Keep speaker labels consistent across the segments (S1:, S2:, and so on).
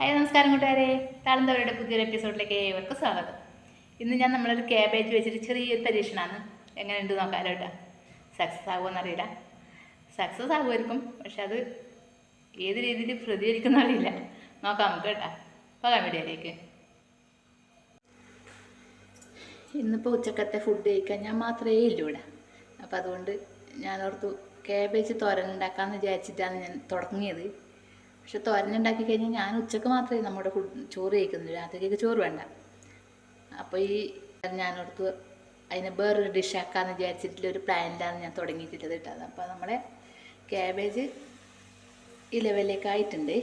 S1: Hi നമസ്കാരം കൂട്ടുകാരെ. താളന്തവരുടെ പുതിയൊരു എപ്പിസോഡിലേക്ക് ഏവർക്കും സ്വാഗതം. ഇന്ന് ഞാൻ നമ്മളൊരു ക്യാബേജ് വെച്ചിട്ട് ചെറിയൊരു പരീക്ഷണമാണ് എങ്ങനെയുണ്ട് നോക്കാലോ കേട്ടോ സക്സസ് ആകുമെന്നറിയില്ല സക്സസ് ആകുമായിരിക്കും പക്ഷെ അത് ഏത് രീതിയിൽ പ്രതികരിക്കുന്ന അറിയില്ല. നോക്കാം നമുക്ക് കേട്ടോ പോകാം വീഡിയോയിലേക്ക്. ഇന്നിപ്പോൾ ഉച്ചക്കത്തെ ഫുഡ് കഴിക്കാൻ ഞാൻ മാത്രമേ ഇല്ല ഇവിടെ അപ്പോൾ അതുകൊണ്ട് ഞാൻ ഓർത്തു ക്യാബേജ് തോരൻ ഉണ്ടാക്കാമെന്ന് വിചാരിച്ചിട്ടാണ് ഞാൻ തുടങ്ങിയത്. പക്ഷെ തോരനുണ്ടാക്കി കഴിഞ്ഞാൽ ഞാൻ ഉച്ചയ്ക്ക് മാത്രമേ നമ്മുടെ ചോറ് കഴിക്കുന്നുള്ളൂ. രാത്രിക്ക് ചോറ് വേണ്ട. അപ്പോൾ ഈ ഞാനോർത്ത് അതിനെ വേറൊരു ഡിഷ് ആക്കാമെന്ന് വിചാരിച്ചിട്ടുള്ള ഒരു പ്ലാനിലാണ് ഞാൻ തുടങ്ങിയിട്ടുള്ളത് ഇട്ടത് അപ്പോൾ നമ്മളെ ക്യാബേജ് ഈ ലെവലിലേക്ക് ആയിട്ടുണ്ട്.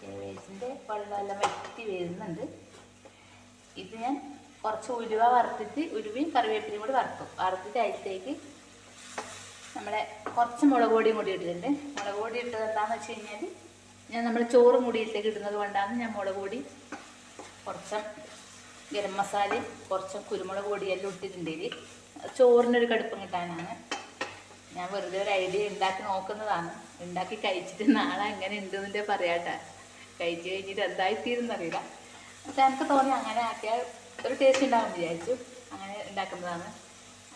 S1: ക്യാബേജിന്റെ വറ്റി വരുന്നുണ്ട്. ഇത് ഞാൻ കുറച്ച് ഉലുവ വറുത്തിട്ട് ഉലുവയും കറിവേപ്പിലയും കൂടി വറുത്തു വറുത്തിട്ട് അതിലേക്ക് നമ്മളെ കുറച്ച് മുളക് പൊടിയും കൂടി ഇട്ടിട്ടുണ്ട്. മുളക് പൊടി ഇട്ടത് എന്താണെന്ന് വെച്ച് കഴിഞ്ഞാൽ ഞാൻ നമ്മൾ ചോറ് മുടിയിലേക്ക് ഇടുന്നത് കൊണ്ടാണ് ഞാൻ മുളക് പൊടി കുറച്ച് ഗരം മസാലയും കുറച്ച് കുരുമുളക് പൊടിയെല്ലാം ഇട്ടിട്ടുണ്ട് ചോറിനൊരു കടുപ്പം കിട്ടാനാണ്. ഞാൻ വെറുതെ ഒരു ഐഡിയ ഉണ്ടാക്കി നോക്കുന്നതാണ്. ഉണ്ടാക്കി കഴിച്ചിട്ട് നാളെ എങ്ങനെ ഉണ്ടെന്നിന്റെ പറയാട്ട കഴിച്ചു കഴിഞ്ഞിട്ട് എന്തായി തീരുന്നറിയില്ല പക്ഷെ എനിക്ക് തോന്നി അങ്ങനെ ആക്കിയാൽ ഒരു ടേസ്റ്റ് ഉണ്ടാകും വിചാരിച്ചു. അങ്ങനെ ഉണ്ടാക്കുന്നതാണ്.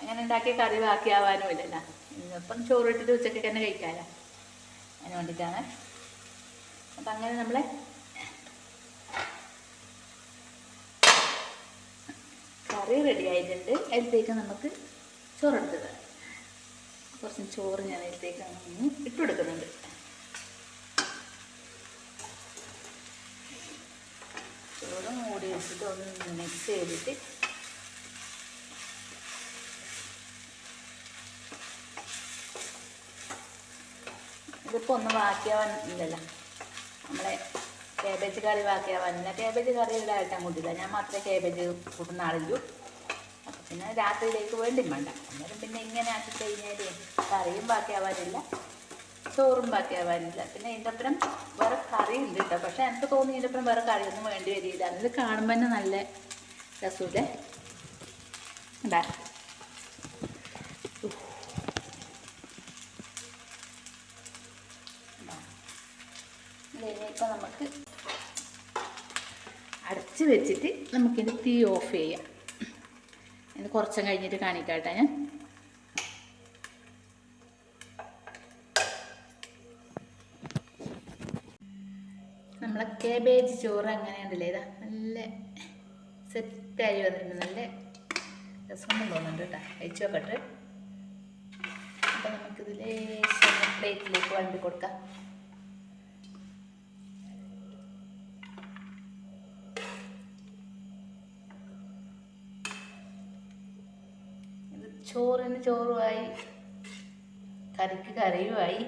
S1: അങ്ങനെ ഉണ്ടാക്കിയ കറി ബാക്കിയാവാനും ഇല്ലല്ലോ. ഇന്നിപ്പം ചോറിട്ടിട്ട് ഉച്ചയ്ക്ക് തന്നെ കഴിക്കാമല്ലോ അതിന് വേണ്ടിയിട്ടാണ്. അപ്പം അങ്ങനെ നമ്മൾ കറി റെഡി ആയിട്ടുണ്ട്. അതിലേക്ക് നമുക്ക് ചോറെടുത്തത്. കുറച്ച് ചോറ് ഞാൻ അതിലേക്ക് അങ്ങനെ ഇട്ട് കൊടുക്കുന്നുണ്ട്. ചോറ് മൂടി വെച്ചിട്ട് ഒന്ന് മിക്സ് ചെയ്തിട്ട് ഇതിപ്പോൾ ഒന്നും ബാക്കിയാവാനില്ലല്ലോ നമ്മളെ കേബേജ് കറി ബാക്കിയാവാനില്ല കേബേജ് കറി ഇവിടെ ആയിട്ടാൻ കൂട്ടില്ല ഞാൻ മാത്രമേ കേബേജ് കൂട്ടുന്ന ആളുള്ളൂ. അപ്പം പിന്നെ രാത്രിയിലേക്ക് വേണ്ടി വേണ്ട. അന്നേരം പിന്നെ ഇങ്ങനെ ആക്കി കഴിഞ്ഞാൽ കറിയും ബാക്കിയാവാനില്ല ചോറും ബാക്കിയാവാനില്ല പിന്നെ ഇതിന്റെ അപ്പുറം വേറെ കറി ഉണ്ട് കേട്ടോ പക്ഷേ എനിക്ക് തോന്നി ഇതിന്റെ അപ്പുറം വേറെ കറിയൊന്നും വേണ്ടി വരില്ല. ഇത് കാണുമ്പോൾ തന്നെ നല്ല രസമില്ലേ ഉണ്ടാ ഇതിനിപ്പോൾ നമുക്ക് അടച്ച് വെച്ചിട്ട് നമുക്കിത് തീ ഓഫ് ചെയ്യാം. ഇത് കുറച്ചും കഴിഞ്ഞിട്ട് കാണിക്കാട്ടെ ഞാൻ. നമ്മളെ കേബേജ് ചോറ് അങ്ങനെയുണ്ടല്ലേ ഇതാ നല്ല സെറ്റായി വന്നിട്ടുണ്ട്. നല്ല രസം തോന്നുന്നുണ്ട് കേട്ടോ. അയച്ചു നോക്കട്ടെ അപ്പം നമുക്കിതിൽ പ്ലേറ്റിലേക്ക് വണ്ടി കൊടുക്കാം. ചോറിന് ചോറുമായി കറിക്ക് കറിയുമായി.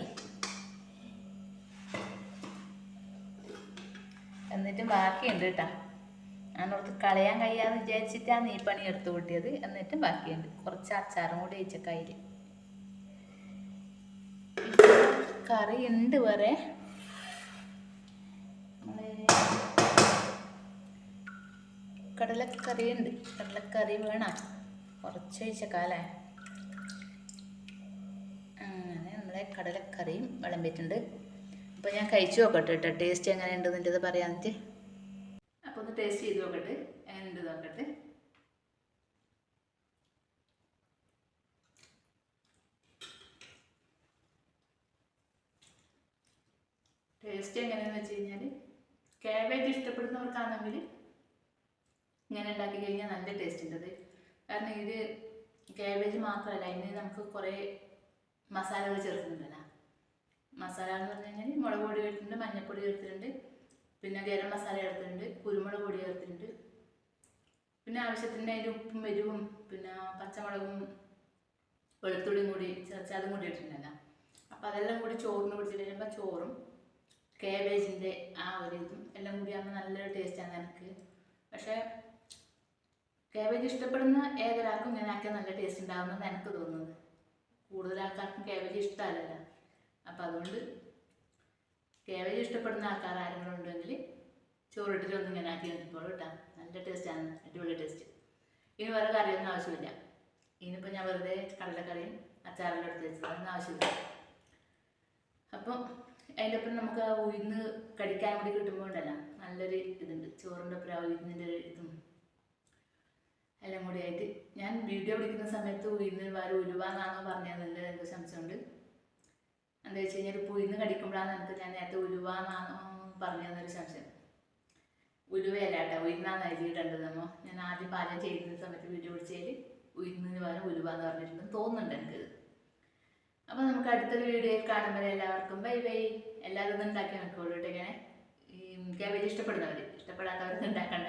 S1: എന്നിട്ട് ബാക്കിയുണ്ട് കേട്ടോ ഞാനോർത്ത് കളയാൻ കഴിയാന്ന് വിചാരിച്ചിട്ടാണ് നീ പണി എടുത്തു കൂട്ടിയത്. എന്നിട്ടും ബാക്കിയുണ്ട്. കുറച്ച് അച്ചാറും കൂടി വെച്ച കറി ഉണ്ട് വേറെ. കടലക്കറിയുണ്ട്. കടലക്കറി വേണം. കുറച്ച് ഒഴിച്ചേക്കാല്ലേ അങ്ങനെ നമ്മളെ കടലക്കറിയും വിളമ്പിയിട്ടുണ്ട്. അപ്പോൾ ഞാൻ കഴിച്ചു നോക്കട്ടെ കേട്ടോ. ടേസ്റ്റ് എങ്ങനെ ഉണ്ട് എന്നിട്ട് പറയാന്നിട്ട് അപ്പോൾ ഒന്ന് ടേസ്റ്റ് ചെയ്ത് നോക്കട്ടെ. എങ്ങനെ ഉണ്ട് നോക്കട്ടെ. ടേസ്റ്റ് എങ്ങനെയാണെന്ന് വെച്ച് കഴിഞ്ഞാൽ കാബേജ് ഇഷ്ടപ്പെടുന്നവർക്കാണെങ്കിൽ ഇങ്ങനെ ഉണ്ടാക്കി കഴിഞ്ഞാൽ നല്ല ടേസ്റ്റ് ഉണ്ട്. കാരണം ഇത് കാബേജ് മാത്രമല്ല ഇതിന് നമുക്ക് കുറേ മസാലകൾ ചേർക്കുന്നുണ്ടല്ലോ. മസാല എന്ന് പറഞ്ഞു കഴിഞ്ഞാൽ മുളക് പൊടി ചേർത്തിട്ടുണ്ട് മഞ്ഞൾപ്പൊടി ചേർത്തിട്ടുണ്ട് പിന്നെ ഗരം മസാല ചേർത്തിട്ടുണ്ട് കുരുമുളക് പൊടി ചേർത്തിട്ടുണ്ട്. പിന്നെ ആവശ്യത്തിന് അതിൽ ഉപ്പും എരിവും പിന്നെ പച്ചമുളകും വെളുത്തുള്ളിയും കൂടി ചേർത്ത് അതും കൂടി ഇട്ടിട്ടുണ്ടല്ലോ. അപ്പം അതെല്ലാം കൂടി ചോറിന് പിടിച്ചിട്ട് കഴിയുമ്പോൾ ചോറും കാബേജിന്റെ ആ ഒരു ഇതും എല്ലാം കൂടി ആകുമ്പോൾ നല്ലൊരു ടേസ്റ്റാണ് എനിക്ക്. പക്ഷേ കേബേജ് ഇഷ്ടപ്പെടുന്ന ഏതൊരാൾക്കും ഇങ്ങനെ ആക്കിയാൽ നല്ല ടേസ്റ്റ് ഉണ്ടാകുമെന്ന് എനിക്ക് തോന്നുന്നത്. കൂടുതൽ ആൾക്കാർക്കും കേബേജ് ഇഷ്ടമല്ലല്ലോ. അപ്പം അതുകൊണ്ട് കേബേജ് ഇഷ്ടപ്പെടുന്ന ആൾക്കാർ ആരെങ്കിലും ഉണ്ടെങ്കിൽ ചോറിട്ടിട്ട് ഇങ്ങനെ ആക്കി നോക്കിക്കോളൂ കേട്ടോ. നല്ല ടേസ്റ്റാണ് അടിപൊളി ടേസ്റ്റ് ഇനി വേറെ കറിയൊന്നും ആവശ്യമില്ല. ഇനിയിപ്പോൾ ഞാൻ വെറുതെ കടലക്കറിയും അച്ചാറെല്ലാം എടുത്ത് വെച്ചതൊന്നും ആവശ്യമില്ല. അപ്പം അതിന്റെ ഒപ്പം നമുക്ക് ആ ഉഴുന്ന് കടിക്കാൻ കൂടി കിട്ടുമ്പോൾ ഉണ്ടല്ലോ നല്ലൊരു ഇതുണ്ട്. ചോറിന്റെ ഒപ്പം ഉഴുന്നിന്റെ ഒരു ഇതും എല്ലാം കൂടി ആയിട്ട്. ഞാൻ വീഡിയോ പിടിക്കുന്ന സമയത്ത് ഉഴുന്ന് വേറെ ഉരുവാന്നാണോ പറഞ്ഞതെന്നുണ്ട് എനിക്ക് സംശയമുണ്ട്. എന്താ വെച്ച് കഴിഞ്ഞാൽ പുയിന്ന് കടിക്കുമ്പോഴാണ് എനിക്ക് ഞാൻ നേരത്തെ ഉരുവാന്നാണോ പറഞ്ഞതെന്നൊരു സംശയം. ഉലുവയല്ല കേട്ടോ ഉയർന്നാന്ന് എഴുതിയിട്ടുണ്ട് നമ്മൾ ഞാൻ ആദ്യം പാചകം ചെയ്യുന്ന സമയത്ത് വീഡിയോ പിടിച്ചതിൽ ഉയർന്നതിന് പകരം ഉലുവാന്ന് പറഞ്ഞിട്ടുണ്ട്. തോന്നുന്നുണ്ട് എനിക്ക്. അപ്പോൾ നമുക്ക് അടുത്തൊരു വീഡിയോയിൽ കാണുമ്പോൾ എല്ലാവർക്കും. ബൈ ബൈ എല്ലാവരും ഉണ്ടാക്കി നോക്കുള്ളൂ കേട്ടോ ഇങ്ങനെ. ഈ കാബേജ് ഇഷ്ടപ്പെടുന്നവർ ഇഷ്ടപ്പെടാത്തവർക്ക് ഉണ്ടാക്കണ്ട.